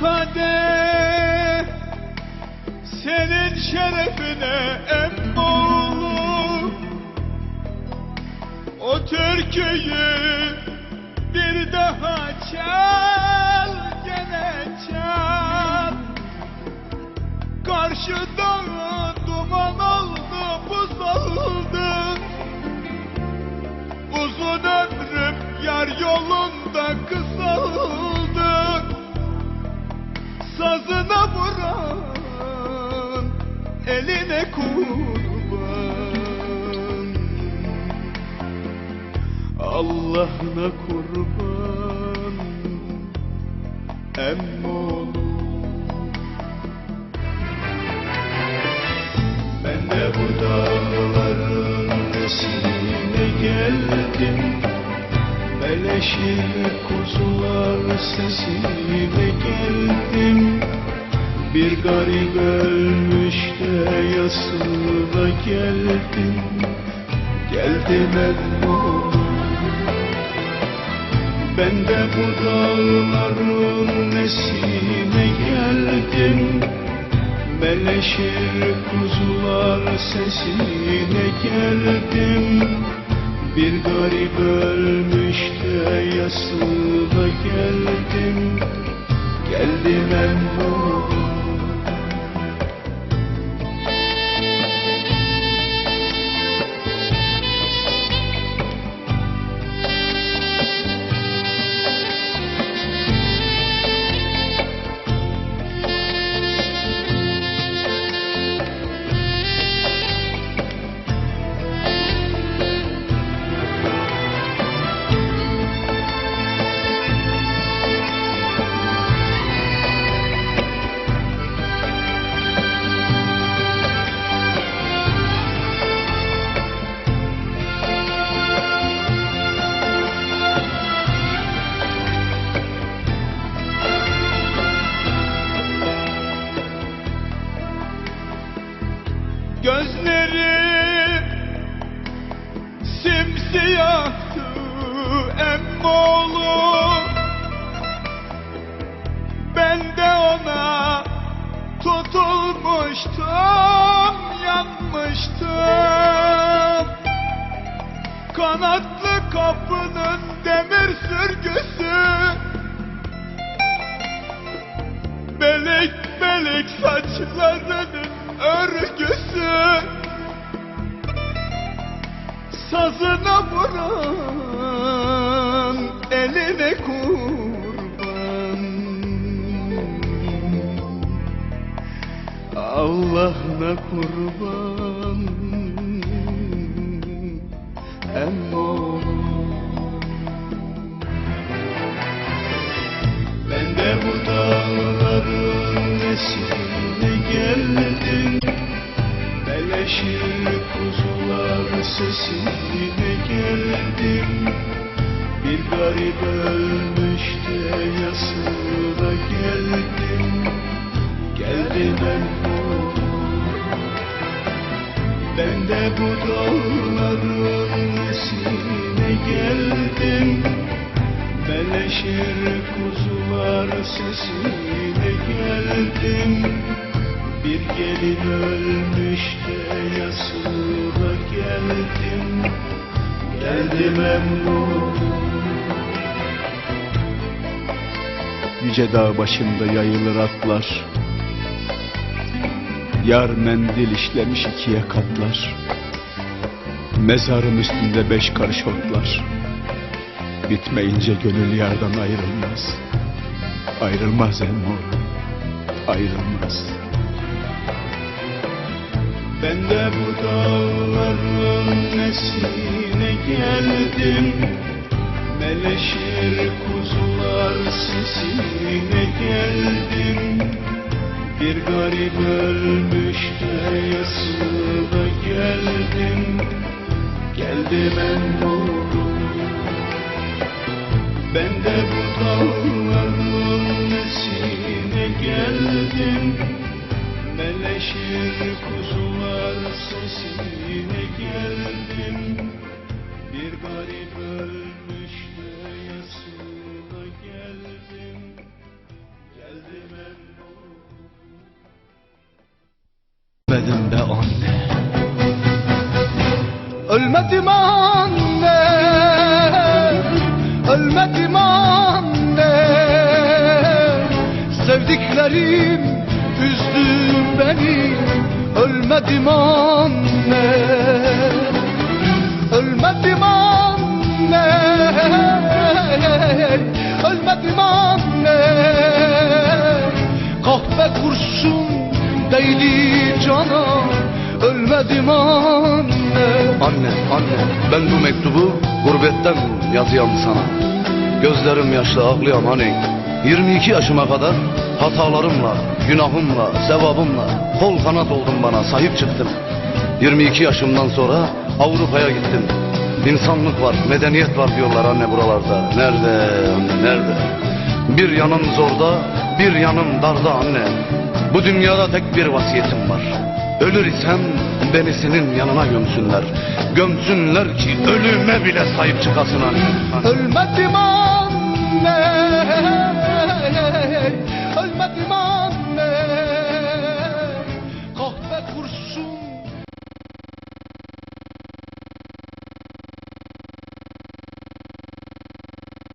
Kadeh. Senin şerefine emmoğlu O türküyü bir daha çal gene çal. Karşıda Allah'ına kurban. Emmoğlu. Ben de bu dağların nesine geldim? Beleşir kuzular sesine geldim. Bir garip ölmüş de yasına geldim. Geldim emmoğlu ben de bu dağların nesine geldim. Beleşir kuzular sesine geldim. Bir garip ölmüş de yasına geldim. Geldim emmoğlu Gözleri simsiyahtı emmoğlu Ben de ona tutulmuştum, yanmıştım. Kanatlı kapının demir sürgüsü. Belek belek saçlarının örgüsü Sazına vuran eline kurban. Allah'ına kurban. Emmoğlum Ben de bu dağların nesine sesine geldim. Bir garip ölmüş de yasına geldim. Geldim emmoğlum Ben de bu dağların nesine geldim. Beleşir kuzular sesine geldim Bir gelin ölmüş de yasına geldim. Geldim emmoğlum Yüce dağ başında yayılır atlar. Yar mendil işlemiş ikiye katlar. Mezarım üstünde beş karış otlar. Bitmeyince gönül yardan ayrılmaz. Ayrılmaz emmoğlu Ayrılmaz Ben de bu dağların nesine geldim. Meleşir kuzular sesine geldim. Bir garip ölmüş de yasına geldim Geldim emmoğlum Ben de bu dağların nesine geldim. Meleşir Ölmedim anne Ölmedim anne. Sevdiklerim üzdü beni Ölmedim anne. Ölmedim anne Ölmedim anne. Kahve kurşun değdi cana Ölmedim anne Anne, anne, ben bu mektubu gurbetten yazıyam sana. Gözlerim yaşlı ağlayam hani. 22 yaşıma kadar hatalarımla, günahımla, sevabımla kol kanat oldun bana, sahip çıktın. 22 yaşımdan sonra Avrupa'ya gittim. İnsanlık var, medeniyet var diyorlar anne buralarda. Nerede anne, nerede? Bir yanım zorda, bir yanım darda anne. Bu dünyada tek bir vasiyetim var. Ölür isem beni senin yanına gömsünler. Gömsünler ki ölüme bile sahip çıkasın anne. Ölmedim anne